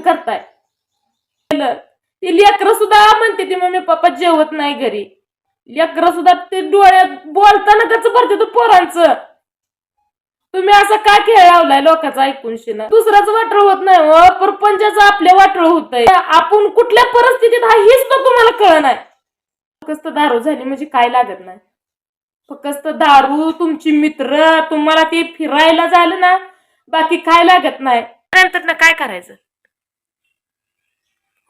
तुम्ही करताय? ती लेकरं सुद्धा म्हणते ती मम्मी पप्पा जेवत नाही घरी. लेकरं सुद्धा ते डोळ्यात बोलताना त्याच भरते तो पोरांचं. तुम्ही असा का खेळ लावलाय लोकांचा ऐकून शिना दुसराच वाटळ होत नाही हो. परपंचाचं आपल्या वाटळ होतंय. आपण कुठल्या परिस्थितीत हा हेच तर तुम्हाला कळ नाही. फक्त दारू झाली म्हणजे काय लागत नाही. फक्त दारू तुमची मित्र तुम्हाला ते फिरायला झालं ना बाकी काय लागत नाही. नंतर ना काय करायचं?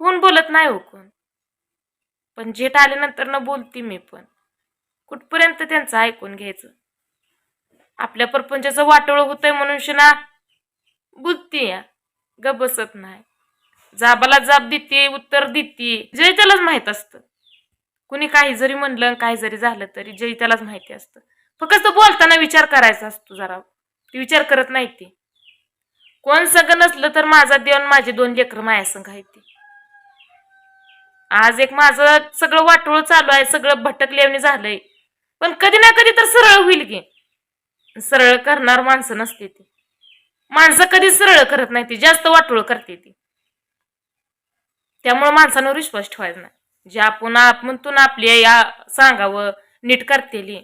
कोण बोलत नाही हो कोण? पण जेठ आल्यानंतर ना बोलते मी पण. कुठपर्यंत त्यांचं ऐकून घ्यायचं? आपल्या परपंचाचं वाटोळ होतंय म्हणून शिना बुद्धी या. ग बसत नाही. जाबाला जाब देते उत्तर देते जय त्यालाच माहीत असतं. कुणी काही जरी म्हणलं काही जरी झालं तरी जय त्यालाच माहिती असतं. फक्त बोलताना विचार करायचा असतो जरा. ती विचार करत नाही ते. कोण सगळं नसलं तर माझा देव माझे दोन लेकर माया संघ आहेत ती. आज एक माझं सगळं वाटोळ चालू आहे सगळं भटकलेवणी झालंय. पण कधी ना कधी तर सरळ होईल की. सरळ करणार माणसं नसते ती. माणसं कधी सरळ करत नाही ती जास्त वाटोळ करते ती. त्यामुळे माणसांवर विश्वास ठेवायचा नाही. जे आपण म्हणतो ना आपली या सांगावं नीट करतेली.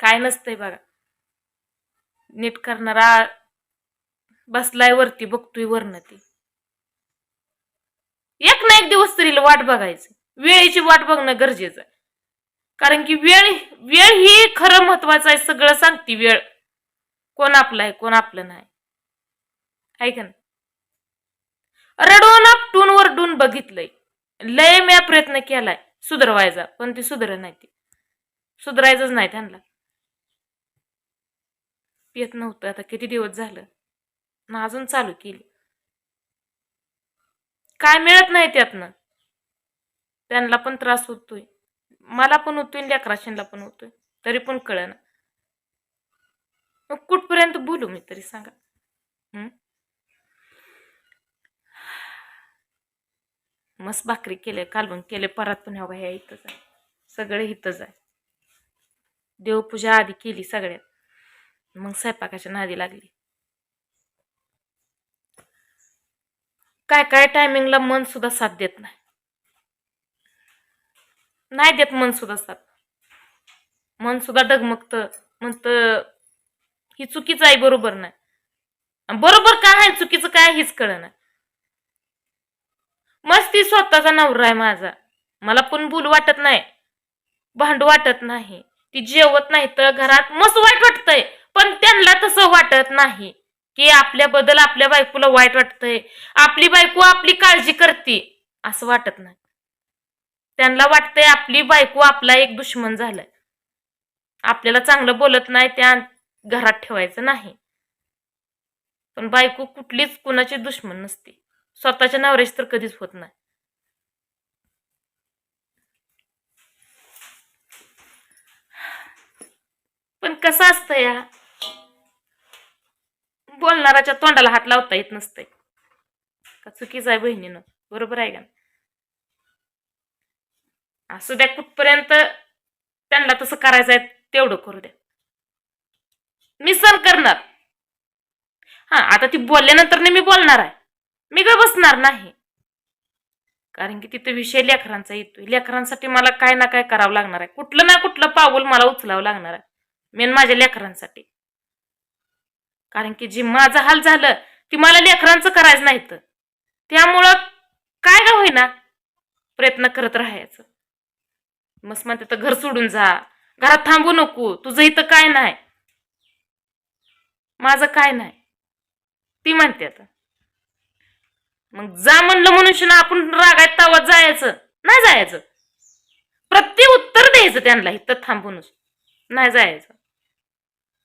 काय नसतंय बघा. नीट करणारा बसलाय वरती बघतोय वरनं ती. एक ना एक दिवस तरी वाट बघायची. वेळेची वाट बघणं गरजेचं. आहे कारण की वेळ वेळ ही खरं महत्वाचं आहे सगळं सांगती वेळ. कोण आपलं आहे कोण आपलं नाही. ऐका ना रडून आपटून वरडून बघितलंय. लय म्या प्रयत्न केलाय. सुधरवायचा पण ती सुधर नाही ती. सुधरायचंच नाही त्यांना. येत नव्हतं. आता किती दिवस झालं? ना अजून चालू केली. काय मिळत नाही त्यातनं. त्यांना पण त्रास होतोय. मला पण होतोय लेकराशींना पण होतोय. तरी पण कळना. मग कुठपर्यंत बोलू मी तरी सांगा. मस्त भाकरी केले कालवण केले परत पण ह्या ह्या इथंच आहे. सगळे इथंच आहे. देवपूजा आधी केली सगळ्यात. मग स्वयंपाकाच्या नादी लागली. काय काय टायमिंगला मन सुद्धा साथ देत नाही. नाही देत मन सुद्धा साथ. मन सुद्धा डगमगतं म्हणत ही चुकीचं आहे बरोबर नाही. बरोबर काय आहे चुकीचं काय हेच कळ नाही. मस्ती स्वतःचा नवरा आहे माझा. मला पण भूल वाटत नाही. भांडू वाटत नाही. ती जेवत नाही तर घरात मस्त वाईट वाटतंय. पण त्यांना तसं वाटत नाही. की आपल्याबद्दल आपल्या बायकोला वाईट वाटतंय. आपली बायको आपली काळजी करते असं वाटत नाही. त्यांना वाटतंय आपली बायको आपला एक दुश्मन झालाय. आपल्याला चांगलं बोलत नाही त्या घरात ठेवायचं नाही. पण बायको कुठलीच कुणाची दुश्मन नसते. स्वतःच्या नवऱ्याची तर कधीच होत नाही. पण कसं असतं या? बोलणाराच्या तोंडाला हात लावता येत नसतंय का चुकीचं आहे बहिणीनं? बरोबर आहे का असू द्या कुठपर्यंत त्यांना तसं करायचं आहे तेवढं करू द्या. मी सण करणार. हा आता ती बोलल्यानंतर मी बोलणार आहे. मी काय बसणार नाही. कारण की तिथं विषय लेकरांचा येतोय. लेकरांसाठी मला काय ना काय करावं लागणार आहे. कुठलं ना कुठलं पाऊल मला उचलावं लागणार आहे. मेन माझ्या लेकरांसाठी. कारण की जे माझं हाल झालं ती मला लेकरांचं करायचं नाही तर त्यामुळं काय का होईना? प्रयत्न करत राहायचं. मस्त म्हणते तर घर सोडून जा. घरात थांबू नको. तुझं इथं काय नाही. माझं काय नाही. ती म्हणते आता. मग जा म्हणलं म्हणून ना आपण रागायत तावत जायचं. नाही जायचं. प्रत्येक उत्तर द्यायचं त्यांना इथं थांबूनच. नाही जायचं.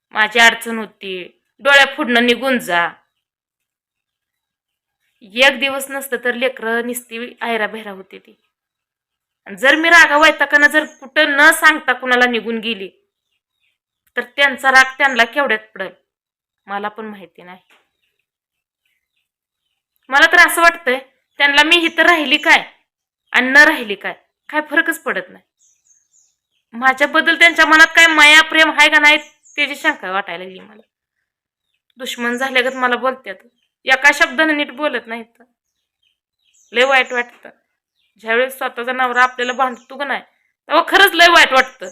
माझी अडचण होती. डोळ्या फुडणं निघून जा. एक दिवस नसतं तर लेकरं निसती आयरा बहिरा होती ती. आणि जर मी रागा वैताकानं जर कुठं न सांगता कुणाला निघून गेली तर त्यांचा राग त्यांना केवढ्यात पडेल? मला पण माहिती नाही. मला तर असं वाटतंय त्यांना मी इथं राहिली काय आणि न राहिली काय? काय फरकच पडत नाही. माझ्याबद्दल त्यांच्या मनात काय माया प्रेम आहे का नाही त्याची शंका वाटायला लागली मला. दुश्मन झाल्यागत मला बोलतात एका शब्दाने नीट बोलत नाहीत. लय वाईट वाटतं. ज्यावेळेस स्वतःचा नवरा आपल्याला भांडतो का नाही तेव्हा खरंच लय वाईट वाटतं.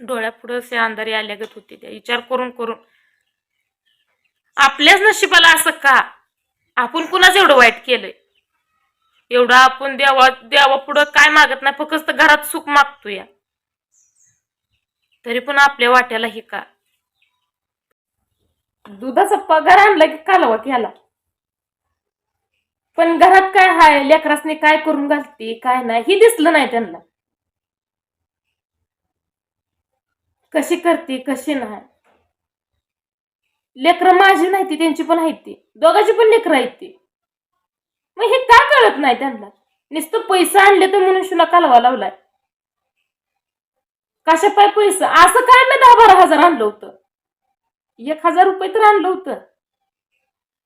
डोळ्यापुढं असे अंधारी आल्यागत होते त्या. विचार करून करून आपल्याच नशिबाला असं का? आपण कुणाच एवढं वाईट केलंय? एवढं आपण देवा देवा पुढं काय मागत नाही फक्त घरात सुख मागतो या तरी पण आपल्या वाट्याला हे का? दुधाचा पगार आणला की कालवा केला पण घरात काय हाय लेकरासने काय करून घालते काय नाही हे दिसलं नाही त्यांना. कशी करते कशी नाही. लेकरं माझी नाही ती त्यांची पण आहेत ती. दोघांची पण लेकरं आहेत ती. मग हे का कळत नाही त्यांना? नुसतं पैसे आणले तर म्हणून शुला कालवा लावलाय. कशा पाय पैसा? असं काय मी दहा बारा हजार आणलं होतं? एक हजार रुपये तर आणलं होतं.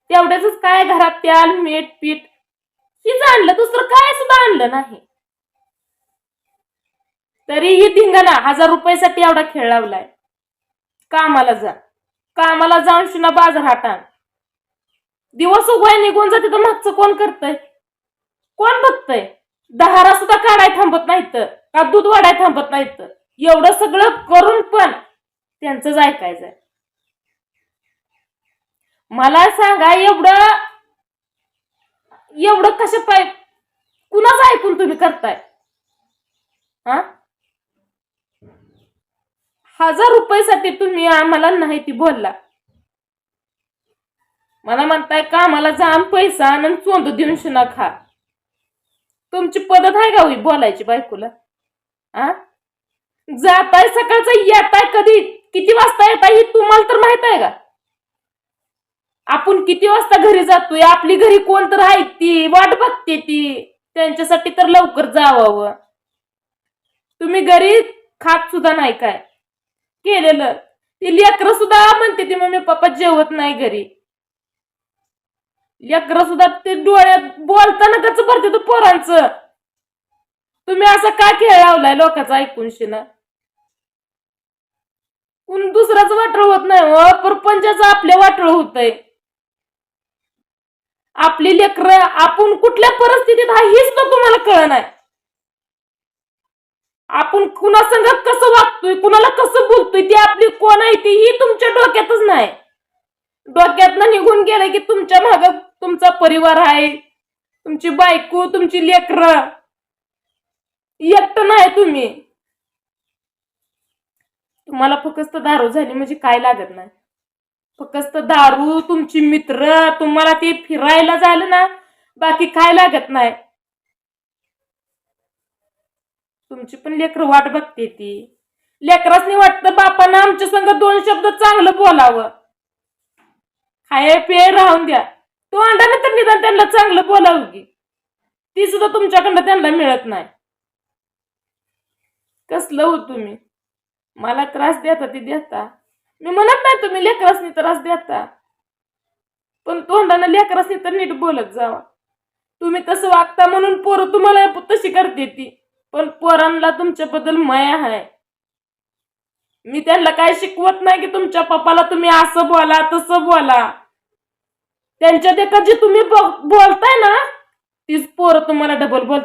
तेवढ्याच काय घरात त्याल मीठ पीठ हीच आणलं. दुसरं काय सुद्धा आणलं नाही. तरीही धिंगाणा हजार रुपयासाठी एवढा खेळ लावलाय. कामाला जा. कामाला जाऊन शिना बाजार हाटान. दिवस उगवाय निघून जाते तर मागचं कोण करतय? कोण बघतय? दहारा सुद्धा काढाय थांबत नाहीत. का दूध वाढाय थांबत नाहीत? एवढं सगळं करून पण त्यांचंच ऐकायचंय. मला सांगा एवढं एवढं कशा पाय कुणाच ऐकून तुम्ही करताय? हा? हजार रुपयासाठी तुम्ही आम्हाला नाही ती बोलला. मला म्हणताय का आम्हाला जाम पैसा आणि चोंद देऊन शुना खा. तुमची पद्धत आहे का होई बोलायची बायकोला? आ? जाताय सकाळचं येताय कधी? किती वाजता येताय हे तुम्हाला तर माहीत आहे का? आपण किती वाजता घरी जातोय? आपली घरी कोण तर आहे ती. वाट बघते ती. त्यांच्यासाठी तर लवकर जावावं. तुम्ही घरी खात सुद्धा नाही काय? केलेलं. ती लेकरं सुद्धा म्हणते ती मम्मी पप्पा जेवत नाही घरी. लेकरं सुद्धा ते डोळ्यात बोलताना कच भरते तो पोरांचं? तुम्ही असा का खेळ लावलाय लोकांचा ऐकूनशी ना कोण दुसराच वाटळ होत नाही हो. परपंचाचं आपल्या वाटळ होतंय. आपली लेकरं आपण कुठल्या परिस्थितीत आहे हीच तर तुम्हाला कळ नाही आपण कुणासंग कसं वागतोय कुणाला कसं बोलतोय ती आपली कोण आहे ती ही तुमच्या डोक्यातच नाही. डोक्यातनं निघून गेलं की तुमच्या माग तुमचा परिवार आहे तुमची बायको तुमची लेकरं. एकटं नाही तुम्ही. तुम्हाला फक्त दारू झाली म्हणजे काय लागत नाही. फक्त दारू तुमची मित्र तुम्हाला ते फिरायला झालं ना बाकी काय लागत नाही. तुमची पण लेकरं वाट बघते ती. लेकरासनी वाटतं बापानं आमच्या संग दोन शब्द चांगलं बोलावं. खाय पेय राहून द्या. तो अंडाने तर निदान त्यांना चांगलं बोलावं की. ती सुद्धा तुमच्याकडनं त्यांना मिळत नाही. कसलं हो तुम्ही? मला त्रास देता ती देता. मी म्हणत नाही तुम्ही लेकरासनी त्रास देता. पण तोंडानं लेकरासनी तर नीट बोलत जावा. तुम्ही तसं वागता म्हणून पोरं तुम्हाला तशी करते ती. पण पोरांना तुमच्याबद्दल माया आहे. मी त्यांना काय शिकवत नाही की तुमच्या पप्पाला तुम्ही असं बोला तसं बोला. त्यांच्या देखा जे तुम्ही बोलताय ना तीच पोरं तुम्हाला डबल बोलतात.